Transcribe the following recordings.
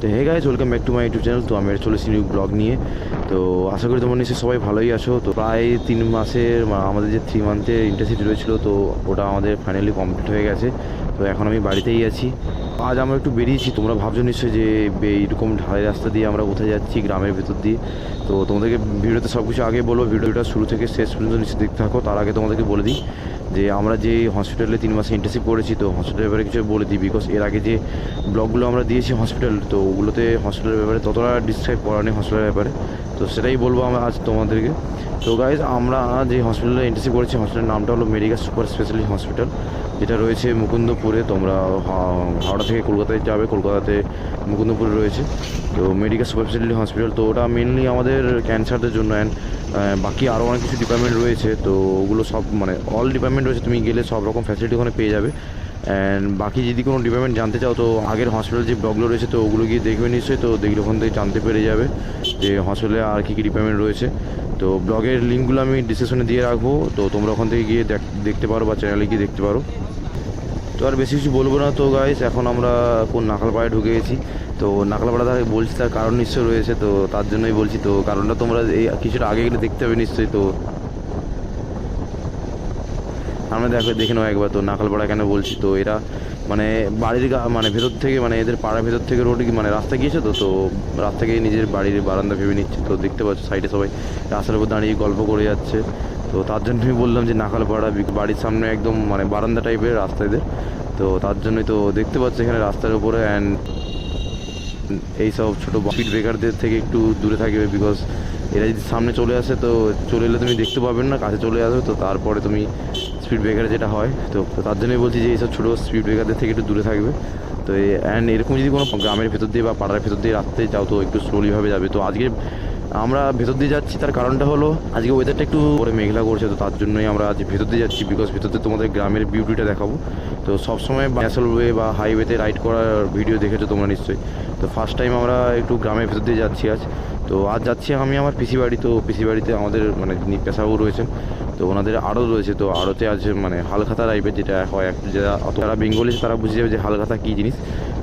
তো hey guys welcome back to my YouTube channel তো আমি চলেছি নিউ ব্লগ নিয়ে। তো আশা করি তোমরা নিশ্চয়ই সবাই ভালোই আছো। তো প্রায় তিন মাসের আমাদের যে থ্রি মান্থের ইন্টারসিটি রয়েছিল, তো ওটা আমাদের ফাইনালি কমপ্লিট হয়ে গেছে। তো এখন আমি বাড়িতেই আছি। আজ আমরা একটু বেরিয়েছি। তোমরা ভাবছ নিশ্চয়ই যে এইরকম ঢালাই রাস্তা দিয়ে আমরা কোথায় যাচ্ছি, গ্রামের ভেতর দিয়ে। তো তোমাদেরকে ভিডিওতে সব কিছু আগে বলব ভিডিওটা শুরু থেকে শেষ পর্যন্ত নিশ্চয়ই দেখতে থাকো। তার আগে তোমাদেরকে বলে দিই যে আমরা যে হসপিটালে তিন মাসে ইন্টার্নশিপ করেছি, তো হসপিটালের ব্যাপারে কিছু বলে দিই বিকজ এর আগে যে ব্লগগুলো আমরা দিয়েছি হসপিটাল তো ওগুলোতে হসপিটালের ব্যাপারে ততটা ডিসক্রাইব করা নেই হসপিটালের ব্যাপারে। তো সেটাই বলব আমরা আজ তোমাদেরকে। তো গাইজ আমরা যে হসপিটালে ইন্টার্নশিপ করেছি হসপিটালের নামটা হলো মেডিকেল সুপার স্পেশালিস্ট হসপিটাল যেটা রয়েছে মুকুন্দপুরে। তোমরা হাওড়া থেকে কলকাতায় যাবে, কলকাতাতে মুকুন্দপুরে রয়েছে। তো মেডিকেল সুপার স্পেশালিটি হসপিটাল তো ওটা মেনলি আমাদের ক্যান্সারদের জন্য অ্যান্ড বাকি আরও অনেক কিছু ডিপার্টমেন্ট রয়েছে, তো ওগুলো সব মানে অল ডিপার্টমেন্ট রয়েছে, তুমি গেলে সব রকম ফ্যাসিলিটি ওখানে পেয়ে যাবে। অ্যান্ড বাকি যদি কোনো ডিপার্টমেন্ট জানতে চাও, তো আগের হসপিটাল যে ব্লগগুলো রয়েছে, তো ওগুলো গিয়ে দেখবে নিশ্চয়ই, তো দেখলে ওখান থেকে জানতে পেরে যাবে যে হসপিটালে আর কী কী ডিপার্টমেন্ট রয়েছে। তো ব্লগের লিঙ্কগুলো আমি ডিসক্রিপশনে দিয়ে রাখব, তো তোমরা ওখান থেকে গিয়ে দেখ- দেখতে পারো বা চ্যানেলে গিয়ে দেখতে পারো। তো আর বেশি কিছু বলব না তো গাইস এখন আমরা কোন নাকালপাড়ায় ঢুকে গেছি। তো নাকালপাড়া তার বলছি, তার কারণ নিশ্চয় রয়েছে, তো তার জন্যই বলছি, তো কারণটা তোমরা এই কিছুটা আগে গেলে দেখতে হবে নিশ্চয়ই, তো আমরা দেখো, দেখে নাও একবার তো নাকালপাড়া কেন বলছি তো, এরা মানে বাড়ির মানে ভেতর থেকে মানে এদের পাড়ার ভেতর থেকে রোড মানে রাস্তা গিয়েছে তো তো রাস্তা গিয়ে নিজের বাড়ির বারান্দা ভেবে নিচ্ছে তো, দেখতে পাচ্ছ সাইডে সবাই রাস্তার উপর দাঁড়িয়ে গল্প করে যাচ্ছে। তো তার জন্যই বললাম যে নাকালপাড়া বাড়ির সামনে একদম মানে বারান্দা টাইপের রাস্তা এদের। তো তার জন্যই তো দেখতে পাচ্ছ এখানে রাস্তার উপরে অ্যান্ড এইসব ছোটো স্পিড ব্রেকারদের থেকে একটু দূরে থাকবে বিকজ এরা যদি সামনে চলে আসে, তো চলে এলে তুমি দেখতে পাবেন না, কাছে চলে আসবে, তো তারপরে তুমি স্পিড ব্রেকার যেটা হয়, তো তার জন্যই বলছি যে এইসব ছোটো স্পিড ব্রেকারদের থেকে একটু দূরে থাকবে। তো অ্যান্ড এরকম যদি কোনো গ্রামের ভেতর দিয়ে বা পাড়ার ভেতর দিয়ে রাস্তাতে যাও, তো একটু স্লোলিভাবে যাবে। তো আজকে আমরা ভেতর দিয়ে যাচ্ছি, তার কারণটা হলো আজকে ওয়েদারটা একটু পরে মেঘলা করছে, তো তার জন্যই আমরা আজ ভেতর দিয়ে যাচ্ছি বিকজ ভেতর দিয়ে তোমাদের গ্রামের বিউটিটা দেখাবো। তো সবসময় ন্যাশনাল ওয়ে বা হাইওয়েতে রাইড করার ভিডিও দেখেছ তোমরা নিশ্চয়ই। তো ফার্স্ট টাইম আমরা একটু গ্রামের ভেতর দিয়ে যাচ্ছি আজ। তো আজ যাচ্ছি আমি আমার পিসি বাড়ি, তো পিসি বাড়িতে আমাদের মানে যিনি পেশাবু রয়েছেন, তো ওনাদের আড়ত রয়েছে। তো আড়তে আজ মানে হালখাতা টাইপের যেটা হয় একটু যারা যারা বেঙ্গলি তারা বুঝে যাবে যে হালখাতা কী জিনিস।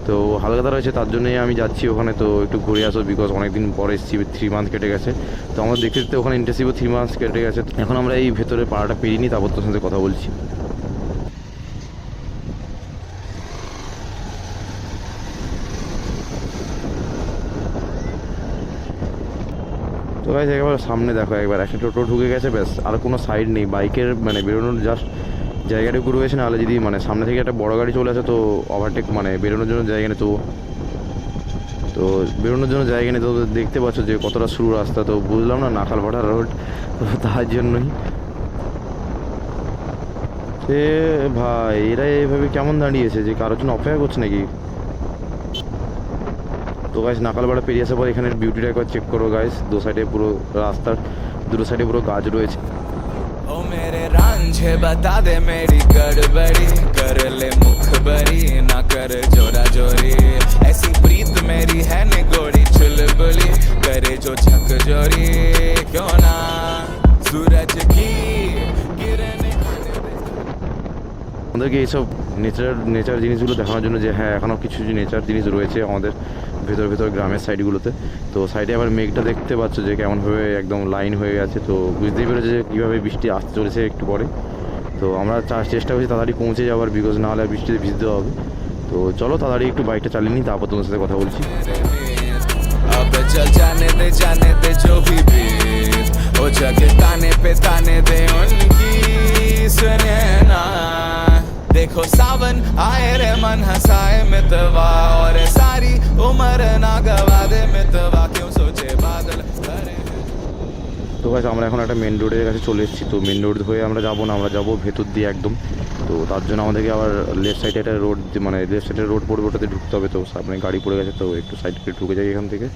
তো হালখাতা রয়েছে, তার জন্যই আমি যাচ্ছি ওখানে। তো একটু ঘুরে আসো বিকজ অনেকদিন পরে এসেছি থ্রি মান্থ কেটে গেছে। তো আমার দেখতে দেখতে ওখানে ইন্টার্নশিপও থ্রি মান্থস কেটে গেছে। এখন আমরা এই ভেতরে পাড়াটা পেরিয়ে নিই, তারপর তোর সাথে কথা বলছি। তো গাইজ একবার সামনে দেখো, একবার একটা টোটো ঢুকে গেছে, ব্যাস, আর কোনো সাইড নেই, বাইকের মানে বেরোনোর জাস্ট জায়গাটুকু রয়েছে নাহলে যদি মানে সামনে থেকে একটা বড় গাড়ি চলে আসে, তো ওভারটেক মানে বেরোনোর জন্য জায়গা নেই, তো তো বেরোনোর জন্য জায়গা নেই, তো দেখতে পাচ্ছ যে কতটা সরু রাস্তা, তো বুঝলাম না নাকালপাড়া রোড তার জন্যই। সে ভাই, এরা এভাবে কেমন দাঁড়িয়েছে, যে কারোর জন্য অপেক্ষা করছে নাকি? তো গাইস নাকালপাড়া পেরিয়ে আসার পর এখানের বিউটিটা একবার চেক করো গাইস দু সাইডে পুরো রাস্তার দুটো সাইডে পুরো গাছ রয়েছে ओ मेरे रांझे बता दे मेरी गड़बड़ी कर ले मुखबरी ना कर जोरा जोरी ऐसी प्रीत मेरी है निगोड़ी चुलबुली करे जो झक जोरी क्यों ना सूरज की किरण আমাদেরকে এইসব নেচার নেচার জিনিসগুলো দেখানোর জন্য যে হ্যাঁ এখনও কিছু কিছু নেচার জিনিস রয়েছে আমাদের ভেতর ভেতর গ্রামের সাইডগুলোতে তো সাইডে আবার মেঘটা দেখতে পাচ্ছ যে কেমনভাবে একদম লাইন হয়ে গেছে তো বুঝতেই পেরেছো যে কীভাবে বৃষ্টি আসতে চলেছে একটু পরে তো আমরা চা- চেষ্টা করছি তাড়াতাড়ি পৌঁছে যাওয়ার বিকজ না হলে বৃষ্টিতে ভিজতে হবে তো চলো তাড়াতাড়ি একটু বাইকটা চালিয়ে নিই তারপর তোমার সাথে কথা বলছি अब चल जाने दे जाने दे जो भी बीत ओ जगह ताने पे ताने दे उनकी सावन आए रे मन हंसाए मितवा और सारी उम्र ना गवा दे मितवा क्यों सोचे बादल करे তো গাছ আমরা এখন একটা মেন রোডের কাছে চলে এসেছি তো মেন রোড হয়ে আমরা যাবো না আমরা যাবো ভেতর দিয়ে একদম তো তার জন্য আমাদেরকে আবার লেফট সাইডে একটা রোড মানে লেফট সাইডের রোড পড়বে ওটাতে ঢুকতে হবে তো সামনে গাড়ি পড়ে গেছে তো একটু সাইড করে ঢুকে যাই এখান থেকে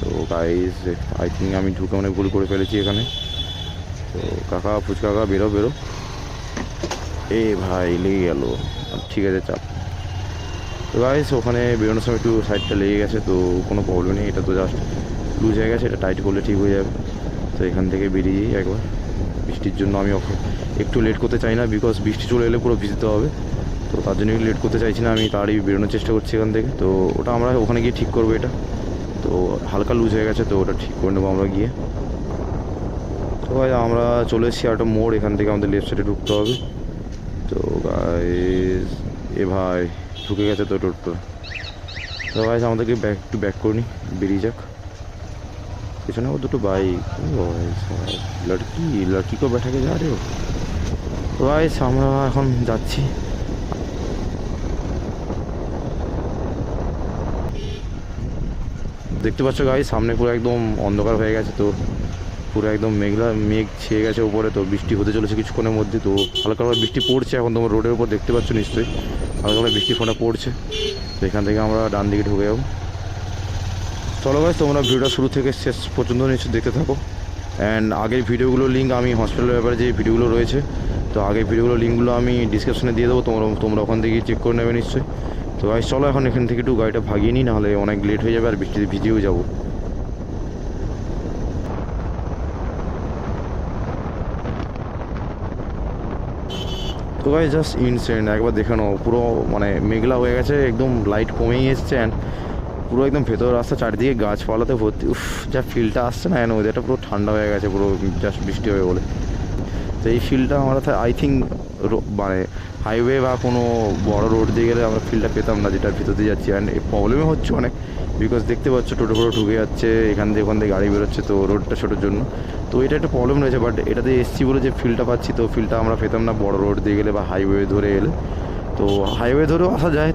তো গাইজ আই থিঙ্ক আমি ঢুকে অনেক ভুল করে ফেলেছি এখানে তো কাকা ফুচকা কাকা বেরো বেরো এ ভাই, লেগে গেল। ঠিক আছে, চাপ। তো গাইস ওখানে বেরোনোর সময় একটু সাইডটা লেগে গেছে, তো কোনো প্রবলেম নেই। এটা তো জাস্ট লুজ হয়ে গেছে, এটা টাইট করলে ঠিক হয়ে যাবে। তো এখান থেকে বেরিয়ে যাই একবার। বৃষ্টির জন্য আমি একটু লেট করতে চাই না বিকজ বৃষ্টি চলে এলে পুরো ভিজতে হবে। তো তার জন্য লেট করতে চাইছি না, আমি তাড়াতাড়ি বেরোনোর চেষ্টা করছি এখান থেকে। তো ওটা আমরা ওখানে গিয়ে ঠিক করব এটা। তো হালকা লুজ হয়ে গেছে, তো ওটা ঠিক করে নেব আমরা গিয়ে। তো ভাই, আমরা চলে এসেছি একটা মোড়, এখান থেকে আমাদের লেফট সাইডে ঢুকতে হবে। তো গাইজ এ ভাই, ঢুকে গেছে তো টোটো। তো গাইজ আমাদেরকে ব্যাক একটু ব্যাক করে নি, বেরিয়ে যাক। পেছনে ও দুটো বাইক লড়কি লড়কি কো बैठा যা রে। তো গাইজ আমরা এখন যাচ্ছি। দেখতে পাচ্ছ গাই সামনে পুরো একদম অন্ধকার হয়ে গেছে তো। পুরো একদম মেঘলা মেঘ ছেয়ে গেছে উপরে তো, বৃষ্টি হতে চলেছে কিছুক্ষণের মধ্যে তো হালকা হালকা বৃষ্টি পড়ছে এখন তোমার রোডের উপর দেখতে পাচ্ছ নিশ্চয়ই হালকা হালকা বৃষ্টি ফোঁটা পড়ছে। তো এখান থেকে আমরা ডান দিকে ঢুকে যাব। চলো গাছ তোমরা ভিডিওটা শুরু থেকে শেষ পর্যন্ত নিশ্চয়ই দেখতে থাকো। অ্যান্ড আগের ভিডিওগুলোর লিঙ্ক আমি হসপিটালের ব্যাপারে যে ভিডিওগুলো রয়েছে, তো আগের ভিডিওগুলোর লিঙ্কগুলো আমি ডিসক্রিপশনে দিয়ে দেবো, তোমরা তোমরা ওখান থেকে চেক করে নেবে নিশ্চয়ই। তো গাইজ চলো এখন এখান থেকে একটু গাড়িটা ভাগিয়ে নিই, নাহলে অনেক লেট হয়ে যাবে আর বৃষ্টিতে ভিজেও যাব। তো ভাই জাস্ট ইনসেন্ট একবার দেখে নাও। পুরো মানে মেঘলা হয়ে গেছে, একদম লাইট কমেই এসছে অ্যান্ড পুরো একদম ভেতর রাস্তা, চারিদিকে গাছপালাতে ভর্তি। উফ, যা ফিলটা আসছে না ওয়েদারটা পুরো ঠান্ডা হয়ে গেছে, পুরো জাস্ট বৃষ্টি হয়ে বলে। তো এই ফিলটা আমরা আই থিঙ্ক মানে হাইওয়ে বা কোনো বড় রোড দিয়ে গেলে আমরা ফিল্ডটা পেতাম না, যেটার ভিতর দিয়ে যাচ্ছি। অ্যান্ড প্রবলেমও হচ্ছে অনেক বিকজ দেখতে পাচ্ছ টোটো ফোটো ঢুকে যাচ্ছে, এখান থেকে ওখান থেকে গাড়ি বেরোচ্ছে তো রোডটা ছোটোর জন্য। তো এটা একটা প্রবলেম রয়েছে বাট এটাতে এসছি বলে যে ফিলটা পাচ্ছি তো ফিল্ডটা আমরা পেতাম না বড় রোড দিয়ে গেলে বা হাইওয়ে ধরে এলে। তো হাইওয়ে ধরেও আসা যায়।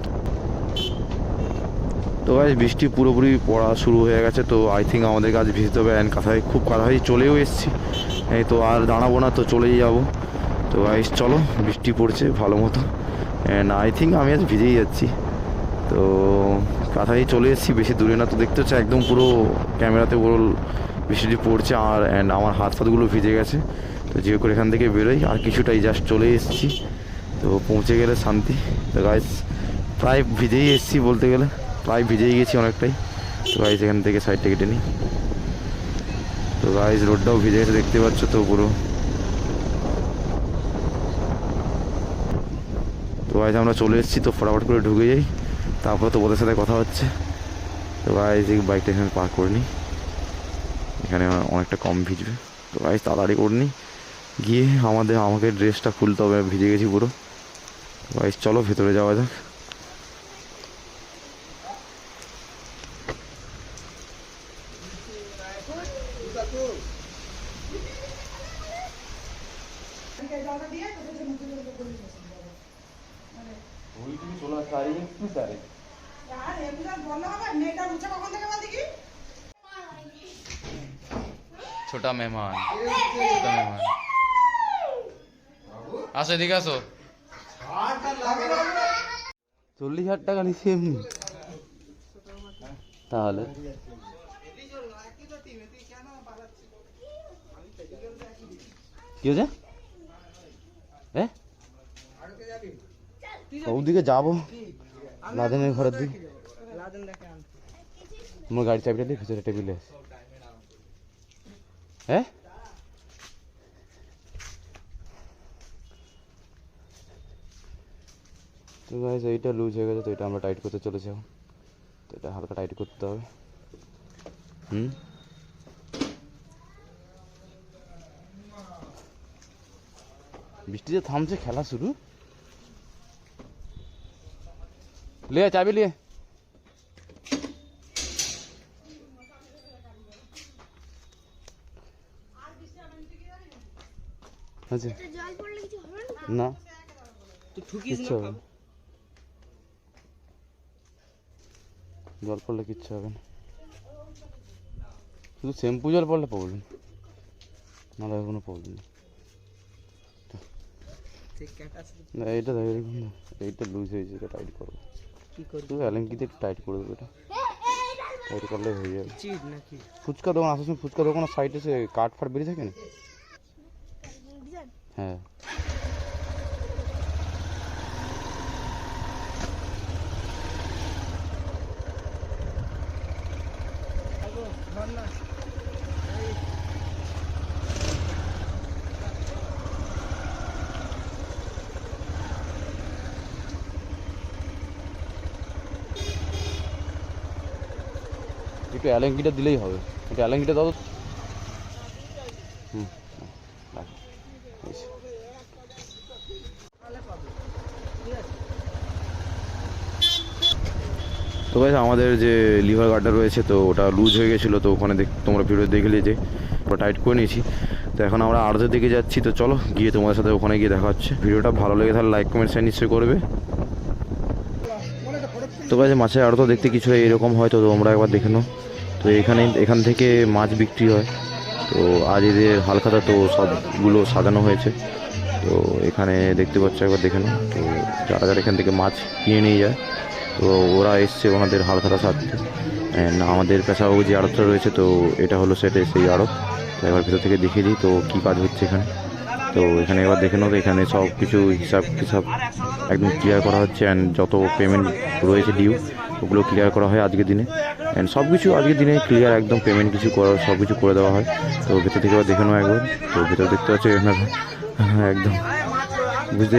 তো গাছ বৃষ্টি পুরোপুরি পড়া শুরু হয়ে গেছে, তো আই থিঙ্ক আমাদের কাজ ভিজতে হবে। অ্যান্ড কাঁথায় খুব কাছাকাছি চলেও এসেছি। এই তো আর দাঁড়াবো না, তো চলেই যাব। তো গাইস চলো, বৃষ্টি পড়ছে ভালো মতো। অ্যান্ড আই থিঙ্ক আমি আজ ভিজেই যাচ্ছি। তো কাছাকাছি চলে এসেছি, বেশি দূরে না। তো দেখতে হচ্ছে একদম পুরো ক্যামেরাতে পুরো বৃষ্টিটি পড়ছে আর অ্যান্ড আমার হাত ফাতগুলো ভিজে গেছে। তো যে করে এখান থেকে বেরোই। আর কিছুটাই জাস্ট চলে এসেছি। তো পৌঁছে গেলে শান্তি। তো গাইস প্রায় ভিজেই এসেছি বলতে গেলে। প্রায় ভিজেই গেছি অনেকটাই। তো গাইজ এখান থেকে সাইডটা কেটে নিই। তো গাইজ রোডটাও ভিজে গেছে, দেখতে পাচ্ছ তো পুরো। গাইজ আমরা চলে এসেছি, তো ফটাফট করে ঢুকে যাই। তারপরে তো ওদের সাথে কথা হচ্ছে। তো গাইজ এই বাইকটা এখানে পার্ক করে নিই এখানে অনেকটা কম ভিজবে। তো গাইজ তাড়াতাড়ি করে নিই গিয়ে আমাদের, আমাকে ড্রেসটা খুলতে হবে, ভিজে গেছি পুরো। গাইজ চলো ভেতরে যাওয়া যাক। ছোটা মেহমান। ছোটা মেহমান। আসো এদিকে আসো। চল্লিশ হাজার টাকা নিচ্ছি এমনি তাহলে? কি হয়েছে? হ্যাঁ ওদিকে যাব? লাদেনের ঘরের দিকে। তোমার গাড়ি চাবিটা দিয়ে ভেতরে টেবিলে। হ্যাঁ? তো গাইজ এইটা লুজ হয়ে গেছে, তো এটা আমরা টাইট করতে চলেছি এখন। তো এটা হালকা টাইট করতে হবে। হুম? বৃষ্টি যে থামছে, খেলা শুরু। লিয়ে, চাবি লিয়ে। আচ্ছা। জল পড়লে কিছু হবে না? না। কিচ্ছু হবে না। জল পড়লে কিচ্ছু হবে না। শুধু শ্যাম্পু জল পড়লে প্রবলেম নাহলে কোনো প্রবলেম নেই। না এইটা এরকম না। এইটা লুজ হয়েছে এটা টাইট করব। শুধু অ্যালেঙ্কিতে একটু টাইট করে দেবো এটা। টাইট করলে হয়ে যাবে। ফুচকা দোকান আসার সময় ফুচকা দোকানের সাইডে সে কাঠ ফাট বেরিয়ে থাকে না? হ্যাঁ। একটু অ্যালেঙ্গিটা দিলেই হবে। একটু অ্যালেঙ্গিটা দাও হুম তো ভাই, আমাদের যে লিভার গার্ডটা রয়েছে, তো ওটা লুজ হয়ে গেছিল, তো ওখানে দেখ তোমরা ভিডিও দেখলে যে ওটা টাইট করে নিয়েছি। তো এখন আমরা আড়তের দিকে যাচ্ছি, তো চলো গিয়ে তোমাদের সাথে ওখানে গিয়ে দেখা হচ্ছে। ভিডিওটা ভালো লেগে তাহলে লাইক কমেন্ট শেয়ার নিশ্চয়ই করবে। তো কাছে মাছের আড়ত দেখতে কিছু এরকম হয়, তো তোমরা একবার দেখে নাও। তো এখানে এখান থেকে মাছ বিক্রি হয়। তো আজ এদের হালখাতা তো সবগুলো সাজানো হয়েছে। তো এখানে দেখতে পাচ্ছ একবার দেখে নাও। তো যারা যারা এখান থেকে মাছ কিনে নিয়ে যায়, তো ওরা এসছে ওনাদের হালখাতা অ্যান্ড আমাদের পেশাবাবু যে আড়তটা রয়েছে, তো এটা হলো সেটা সেই আড়ত। তো একবার ভেতর থেকে দেখিয়ে দিই, তো কী কাজ হচ্ছে এখানে। তো এখানে এবার দেখে তো এখানে সব কিছু হিসাব টিসাব একদম ক্লিয়ার করা হচ্ছে। অ্যান্ড যত পেমেন্ট রয়েছে ডিউ ওগুলো ক্লিয়ার করা হয় আজকের দিনে। অ্যান্ড সব কিছু আজকের দিনে ক্লিয়ার একদম পেমেন্ট কিছু করা সব কিছু করে দেওয়া হয়। তো ভেতর থেকে আবার দেখে নেওয়া একবার। তো ভেতর দেখতে পাচ্ছি হ্যাঁ একদম। বুঝতে